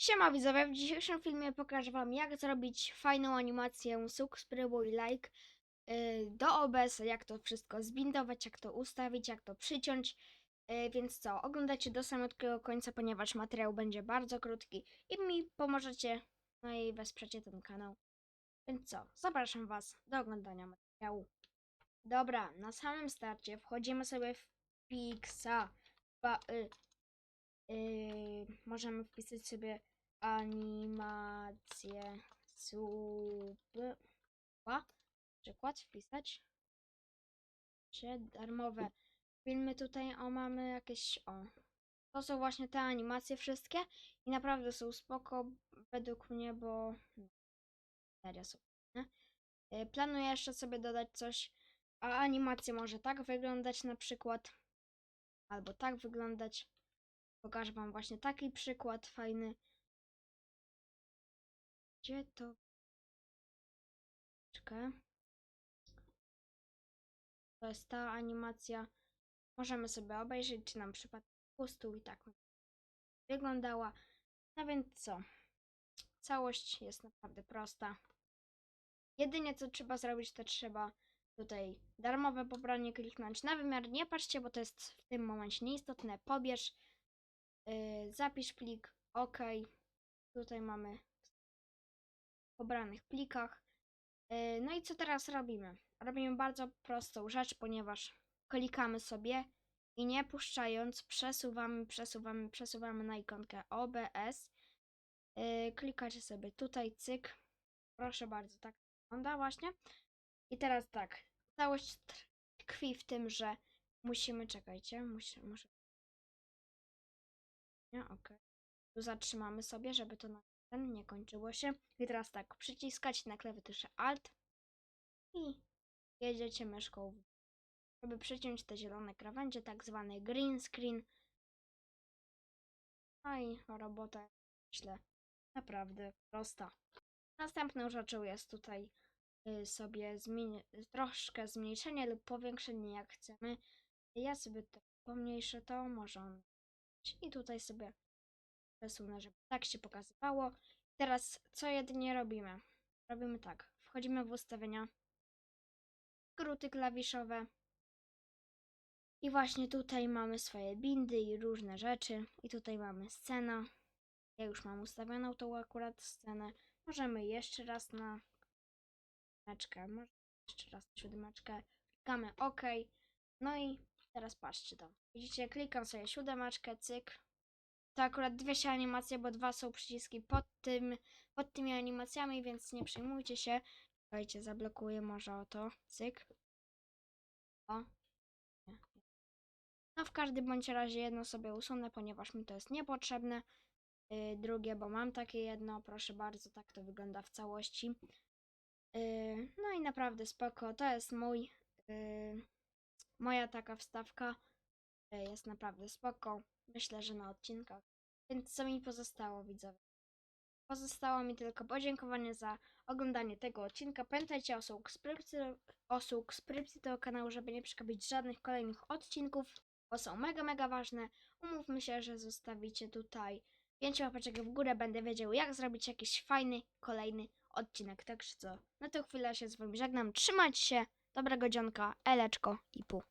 Siema widzowie, w dzisiejszym filmie pokażę wam jak zrobić fajną animację subskrybuj, like yy, do OBS, jak to wszystko zbindować, jak to ustawić, jak to przyciąć. Yy, więc co, oglądajcie do samego końca, ponieważ materiał będzie bardzo krótki i mi pomożecie, no i wesprzecie ten kanał. Więc co, zapraszam was do oglądania materiału. Dobra, na samym starcie wchodzimy sobie w Pixa. Y, Yy, możemy wpisać sobie animację sub. Na przykład wpisać. Czy darmowe filmy tutaj o mamy jakieś o. To są właśnie te animacje wszystkie i naprawdę są spoko według mnie, bo serio są. Nie? Yy, Planuję jeszcze sobie dodać coś, a animacja może tak wyglądać na przykład, albo tak wyglądać. Pokażę wam właśnie taki przykład fajny. Gdzie to? To jest ta animacja. Możemy sobie obejrzeć, czy nam przypadł pustu i tak wyglądała. No więc co? Całość jest naprawdę prosta. Jedynie co trzeba zrobić, to trzeba tutaj darmowe pobranie kliknąć na wymiar. Nie patrzcie, bo to jest w tym momencie nieistotne. Pobierz zapisz plik, OK. Tutaj mamy w pobranych plikach. Yy, no i co teraz robimy? Robimy bardzo prostą rzecz, ponieważ klikamy sobie i nie puszczając przesuwamy, przesuwamy, przesuwamy na ikonkę OBS. Yy, klikacie sobie tutaj, cyk. Proszę bardzo, tak wygląda właśnie. I teraz tak, całość tkwi w tym, że musimy, czekajcie, muszę, muszę okej. Tu zatrzymamy sobie, żeby to na ten nie kończyło się. I teraz tak, przyciskać na klawiaturze Alt i jedziecie myszką, żeby przyciąć te zielone krawędzie, tak zwany green screen. No i robota, myślę, naprawdę prosta. Następną rzeczą jest tutaj y, sobie zmieni- troszkę zmniejszenie lub powiększenie, jak chcemy. Ja sobie tak pomniejszę to, może on i tutaj sobie przesunę, żeby tak się pokazywało. Teraz co jedynie robimy? Robimy tak. Wchodzimy w ustawienia, skróty klawiszowe. I właśnie tutaj mamy swoje bindy i różne rzeczy. I tutaj mamy scenę. Ja już mam ustawioną tą akurat scenę. Możemy jeszcze raz na siódemeczkę, może jeszcze raz na siódemeczkę. Klikamy OK. No i teraz patrzcie to. Widzicie, klikam sobie siódemeczkę, cyk. To akurat dwie się animacje, bo dwa są przyciski pod tym, pod tymi animacjami, więc nie przejmujcie się. Słuchajcie, zablokuję może o to, cyk. O. No w każdym bądź razie jedno sobie usunę, ponieważ mi to jest niepotrzebne. Yy, drugie, bo mam takie jedno, proszę bardzo, tak to wygląda w całości. Yy, no i naprawdę spoko, to jest mój, yy, moja taka wstawka. Yy, jest naprawdę spoko. Myślę, że na odcinkach. Więc co mi pozostało, widzowie? Pozostało mi tylko podziękowanie za oglądanie tego odcinka. Pamiętajcie o subskrypcji, o subskrypcji tego kanału, żeby nie przegapić żadnych kolejnych odcinków, bo są mega, mega ważne. Umówmy się, że zostawicie tutaj 5 łapeczek w górę, będę wiedział jak zrobić jakiś fajny, kolejny odcinek. Także co, na tę chwilę się z wami żegnam. Trzymajcie się, dobrego dzionka, eleczko i pół.